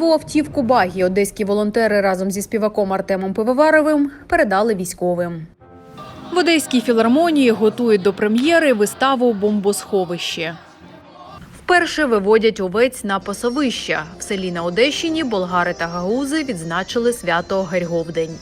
Нову автівку багі одеські волонтери разом зі співаком Артемом Пивоваровим передали військовим. В Одеській філармонії готують до прем'єри виставу Бомбосховище. Вперше виводять овець на пасовища. В селі на Одещині болгари та гагузи відзначили свято Герьговдень.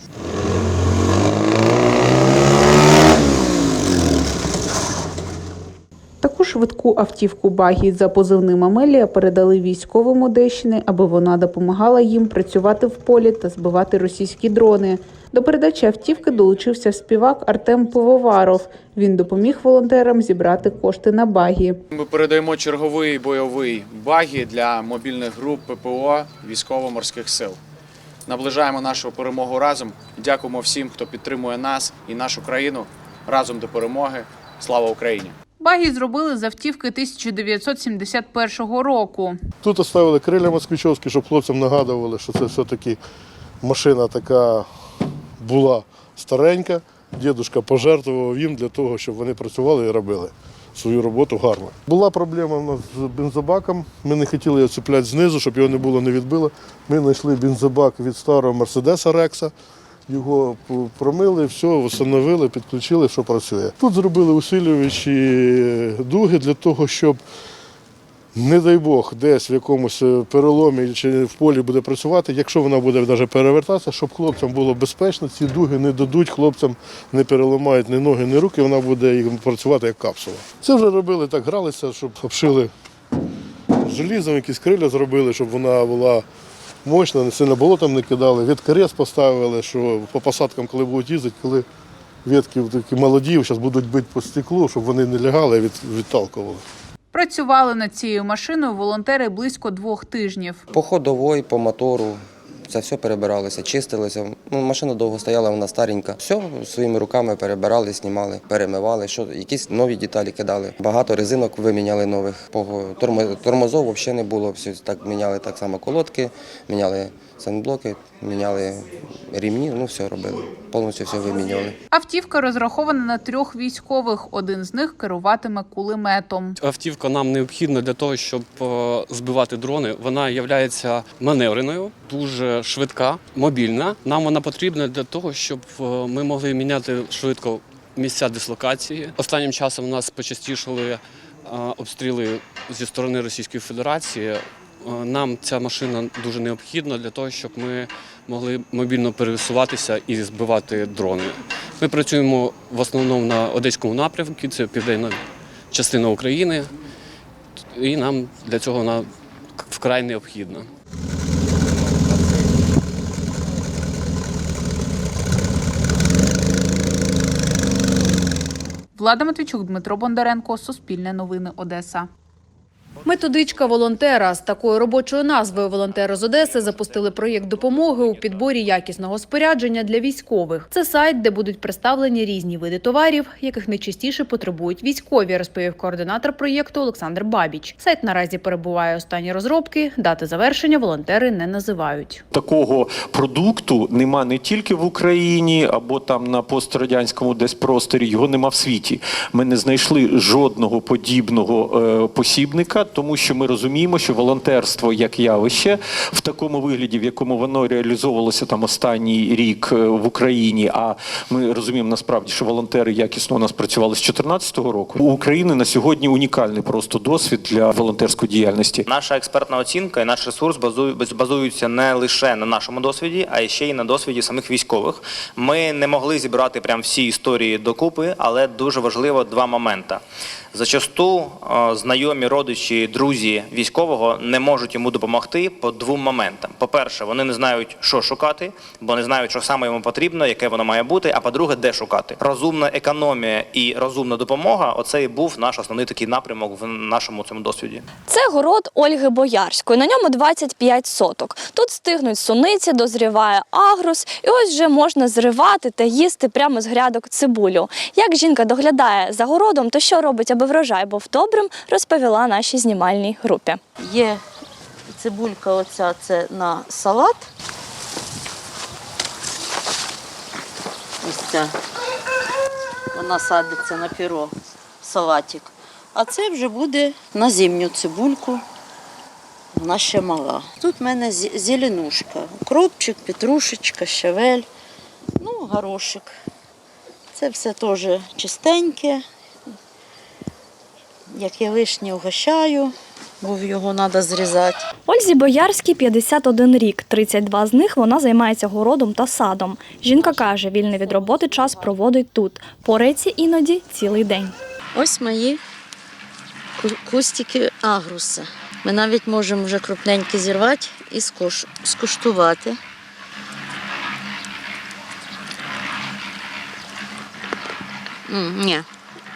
Швидку автівку багі за позивним Амелія передали військовим Одещини, аби вона допомагала їм працювати в полі та збивати російські дрони. До передачі автівки долучився співак Артем Пивоваров. Він допоміг волонтерам зібрати кошти на багі. Ми передаємо черговий бойовий багі для мобільних груп ППО військово-морських сил. Наближаємо нашу перемогу разом. Дякуємо всім, хто підтримує нас і нашу країну разом до перемоги. Слава Україні! Багі зробили з автівки 1971 року. Тут оставили криля москвичовські, щоб хлопцям нагадували, що це все-таки машина така була старенька. Дідушка пожертвував їм для того, щоб вони працювали і робили свою роботу гарно. Була проблема у нас з бензобаком. Ми не хотіли його цепляти знизу, щоб його не було не відбило. Ми знайшли бензобак від старого Мерседеса Рекса. Його промили, все, встановили, підключили, що працює. Тут зробили усилювачі дуги для того, щоб не дай Бог, десь в якомусь е, переломі чи в полі буде працювати, якщо вона буде навіть перевертатися, щоб хлопцям було безпечно, ці дуги не дадуть, хлопцям не переламають ні ноги, ні руки, вона буде їм працювати як капсула. Це вже робили так, гралися, щоб обшили желізом, якісь криля зробили, щоб вона була мощна, не сильно болотом не кидали. Відкарес поставили, що по посадкам, коли будуть їздити, коли ветки такі молоді, зараз будуть бити по стеклу, щоб вони не лягали, а від, відталкували. Працювали над цією машиною волонтери близько двох тижнів. По ходовій, по мотору. Це все перебиралося, чистилося. Ну, машина довго стояла, вона старенька. Все своїми руками перебирали, знімали, перемивали, що, якісь нові деталі кидали. Багато резинок виміняли нових. Тормозов взагалі не було. Все так міняли так само колодки, міняли санблоки, міняли рівні, ну все робили. Повністю все вимінювали. Автівка розрахована на трьох військових. Один з них керуватиме кулеметом. Автівка нам необхідна для того, щоб е, збивати дрони. Вона є маневреною, дуже швидка, мобільна. Нам вона потрібна для того, щоб е, ми могли міняти швидко місця дислокації. Останнім часом у нас почастішали е, обстріли зі сторони Російської Федерації. Е, Нам ця машина дуже необхідна для того, щоб ми могли мобільно пересуватися і збивати дрони. Ми працюємо в основному на одеському напрямку, це південна частина України, і нам для цього вона вкрай необхідна. Влада Матвійчук, Дмитро Бондаренко, Суспільне новини, Одеса. Методичка волонтера з такою робочою назвою волонтери з Одеси запустили проєкт допомоги у підборі якісного спорядження для військових. Це сайт, де будуть представлені різні види товарів, яких найчастіше потребують військові, розповів координатор проєкту Олександр Бабіч. Сайт наразі перебуває у стані розробки. Дати завершення волонтери не називають. Такого продукту нема не тільки в Україні або там на пострадянському десь просторі, його нема в світі. Ми не знайшли жодного подібного е, посібника, тому що ми розуміємо, що волонтерство як явище в такому вигляді, в якому воно реалізовувалося там останній рік е, в Україні. А ми розуміємо насправді, що волонтери якісно у нас працювали з 2014 року. У України на сьогодні унікальний просто досвід для волонтерської діяльності. Наша експертна оцінка і наш ресурс базуються не лише на нашому досвіді, а ще й на досвіді самих військових. Ми не могли зібрати прям всі історії докупи, але дуже важливо два моменти. Зачасту е, знайомі родичі, друзі військового не можуть йому допомогти по двом моментам. По-перше, вони не знають, що шукати, бо не знають, що саме йому потрібно, яке воно має бути. А по-друге, де шукати. Розумна економія і розумна допомога оце і був наш основний такий напрямок в нашому цьому досвіді. Це город Ольги Боярської. На ньому 25 соток. Тут стигнуть суниці, дозріває агрус, і ось вже можна зривати та їсти прямо з грядок цибулю. Як жінка доглядає за городом, то що робить, аби врожай був добрим, розповіла нашій знімальній групі. Є цибулька, оця це на салат. Ось ця. Вона садиться на піро, салатик. А це вже буде на зимню цибульку. вона ще мала. Тут в мене зеленушка, укропчик, петрушечка, щавель, ну, горошик. Це все теж чистеньке. Як я вишні угощаю, бо його треба зрізати. Ользі Боярській 51 рік. 32 з них вона займається городом та садом. Жінка каже, вільний від роботи час проводить тут. Порається іноді цілий день. Ось мої кустики агруса. Ми навіть можемо вже крупненькі зірвати і скуштувати. Ні,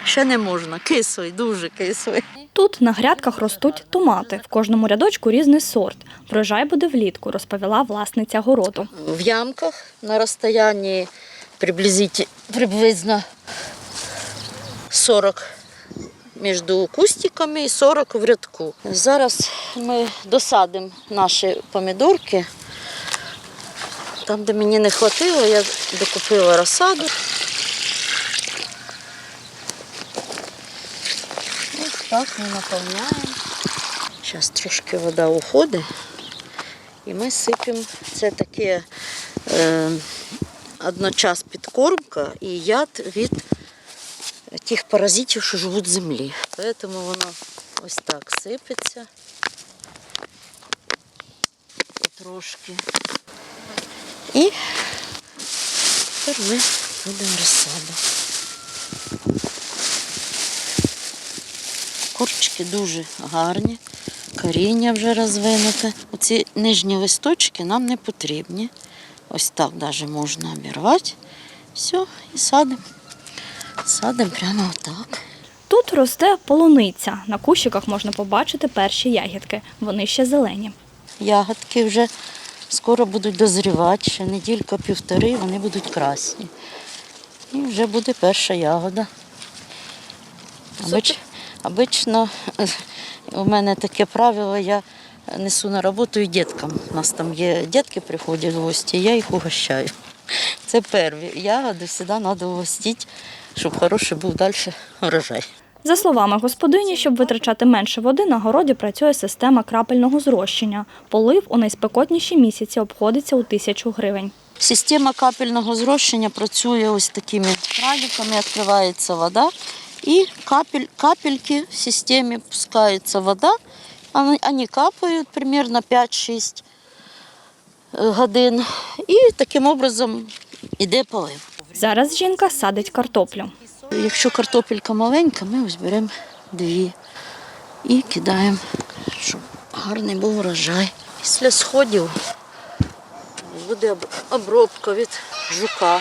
ще не можна. Кислий, дуже кислий. Тут на грядках ростуть томати. В кожному рядочку різний сорт. Врожай буде влітку, розповіла власниця городу. В ямках на розстоянні приблизно 40 між кустиками і 40 в рядку. Зараз ми досадимо наші помідорки. Там, де мені не вистачило, я докупила розсаду. Так ми наповняємо. Зараз трошки вода уходить. І ми сипемо. Це таке е, одночас підкормка і яд від тих паразитів, що живуть в землі. Тому воно ось так сипеться. Потрошки. І тепер ми будемо розсаду. Корчики дуже гарні, коріння вже розвинуте. Оці нижні листочки нам не потрібні. Ось так навіть можна обірвати. Все, і садимо. Садимо прямо отак. Тут росте полуниця. На кущиках можна побачити перші ягідки. Вони ще зелені. Ягодки вже скоро будуть дозрівати, ще неділька-півтори, вони будуть красні. І вже буде перша ягода. Обич, обично у мене таке правило, я несу на роботу і діткам. У нас там є дітки приходять в гості, я їх угощаю. Це перві ягоди завжди треба угостити, щоб хороший був далі урожай. За словами господині, щоб витрачати менше води, на городі працює система крапельного зрощення. Полив у найспекотніші місяці обходиться у тисячу гривень. Система капельного зрощення працює ось такими краніками, відкривається вода, і капель, капельки в системі пускається вода, вони капають примерно 5-6 годин, і таким образом йде полив. Зараз жінка садить картоплю. Якщо картопелька маленька, ми ось беремо дві і кидаємо, щоб гарний був урожай. Після сходів буде обробка від жука.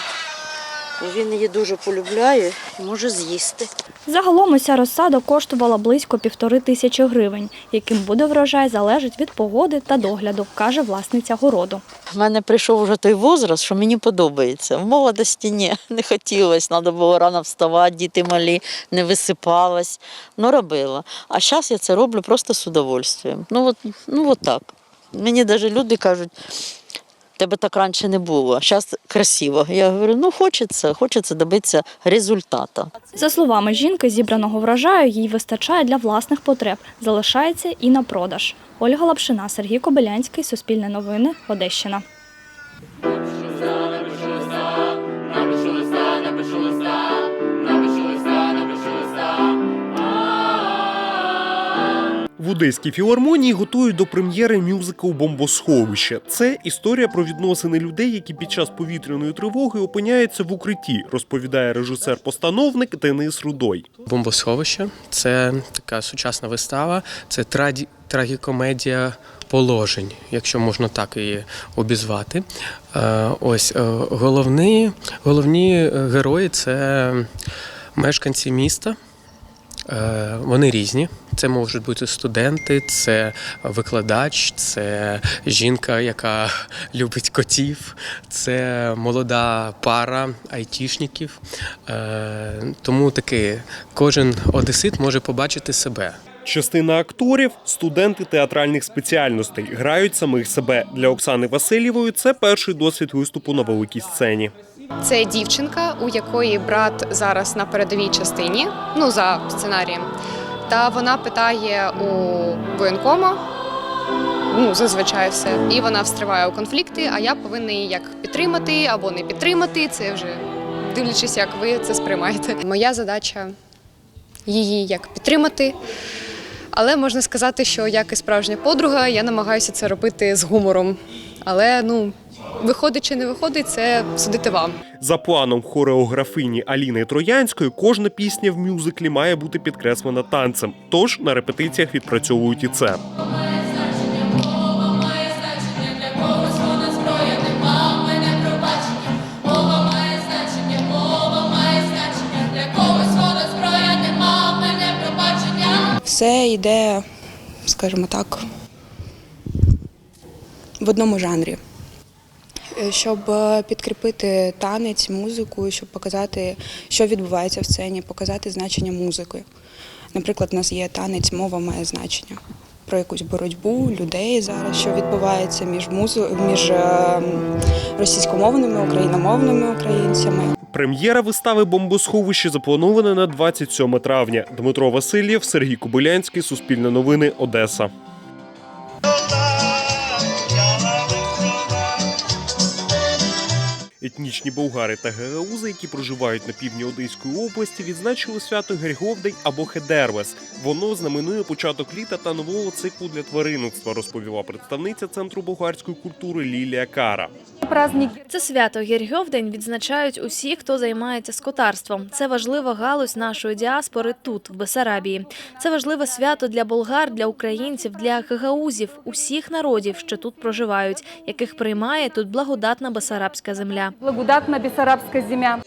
Він її дуже полюбляє і може з'їсти. Загалом уся розсада коштувала близько півтори тисячі гривень. Яким буде врожай, залежить від погоди та догляду, каже власниця городу. У мене прийшов вже той возраст, що мені подобається. В молодості ні, не хотілося, треба було рано вставати, діти малі, не висипалась. Ну, робила. А зараз я це роблю просто з удовольствием. Ну, от, ну, от так. Мені навіть люди кажуть, тебе так раніше не було, зараз красиво. Я говорю, ну хочеться, хочеться добитися результату. За словами жінки, зібраного врожаю їй вистачає для власних потреб, залишається і на продаж. Ольга Лапшина, Сергій Кобилянський, Суспільне новини, Одещина. Одеській філармонії готують до прем'єри мюзикл Бомбосховище. Це історія про відносини людей, які під час повітряної тривоги опиняються в укритті, розповідає режисер-постановник Денис Рудой. Бомбосховище це така сучасна вистава, це траді, трагікомедія положень, якщо можна так її обізвати. Е, Ось е, головні, головні е, герої це мешканці міста. Вони різні. Це можуть бути студенти, це викладач, це жінка, яка любить котів, це молода пара айтішників. Е, Тому таки кожен одесит може побачити себе. Частина акторів студенти театральних спеціальностей грають самих себе. Для Оксани Васильєвої це перший досвід виступу на великій сцені. Це дівчинка, у якої брат зараз на передовій частині, ну за сценарієм. Та вона питає у воєнкома, ну зазвичай все. І вона встриває у конфлікти, а я повинна її як підтримати або не підтримати. Це вже дивлячись, як ви це сприймаєте. Моя задача її як підтримати. Але можна сказати, що як і справжня подруга, я намагаюся це робити з гумором. Але ну виходить чи не виходить, це судити вам. За планом хореографині Аліни Троянської, кожна пісня в мюзиклі має бути підкреслена танцем. Тож на репетиціях відпрацьовують і це. Все йде, скажімо так, в одному жанрі. Е, Щоб е, підкріпити танець, музику, щоб показати, що відбувається в сцені, показати значення музики. Наприклад, у нас є танець, мова має значення про якусь боротьбу людей зараз, що відбувається між музу... між е, російськомовними, україномовними українцями. Прем'єра вистави Бомбосховище запланована на 27 травня. Дмитро Васильєв, Сергій Кобилянський, Суспільне новини, Одеса. Етнічні болгари та гагаузи, які проживають на півдні Одеської області, відзначили свято Герговдень або Хедервес. Воно знаменує початок літа та нового циклу для тваринництва, розповіла представниця центру болгарської культури Лілія Кара. Це свято Гіргьовдень відзначають усі, хто займається скотарством. Це важлива галузь нашої діаспори тут, в Бесарабії. Це важливе свято для болгар, для українців, для гагаузів, усіх народів, що тут проживають, яких приймає тут благодатна бесарабська земля. Благодатна Бісарабська земля.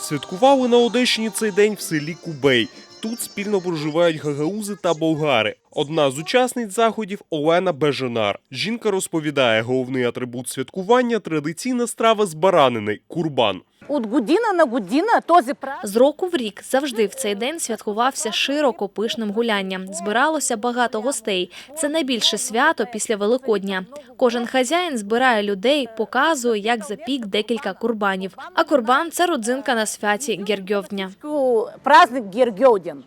Святкували на Одещині цей день в селі Кубей. Тут спільно проживають гагаузи та болгари. Одна з учасниць заходів Олена Беженар. Жінка розповідає, головний атрибут святкування традиційна страва з баранини курбан. От година на година този З року в рік завжди в цей день святкувався широко пишним гулянням. Збиралося багато гостей. Це найбільше свято після Великодня. Кожен хазяїн збирає людей, показує, як запік декілька курбанів. А курбан це родзинка на святі Гергьовдня. праздник Гергьоден.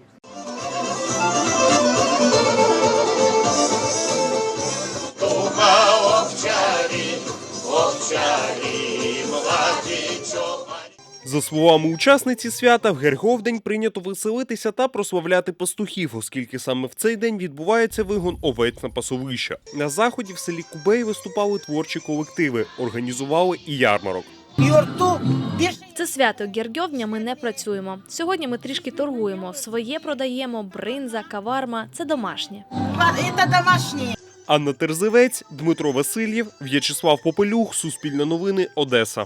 За словами учасниці свята, в Герговдень прийнято веселитися та прославляти пастухів, оскільки саме в цей день відбувається вигон овець на пасовища. На заході в селі Кубей виступали творчі колективи, організували і ярмарок. Це свято Гергьовдня ми не працюємо. Сьогодні ми трішки торгуємо. Своє продаємо, бринза, каварма це домашнє. Анна Терзевець, Дмитро Васильєв, В'ячеслав Попелюх, Суспільне новини, Одеса.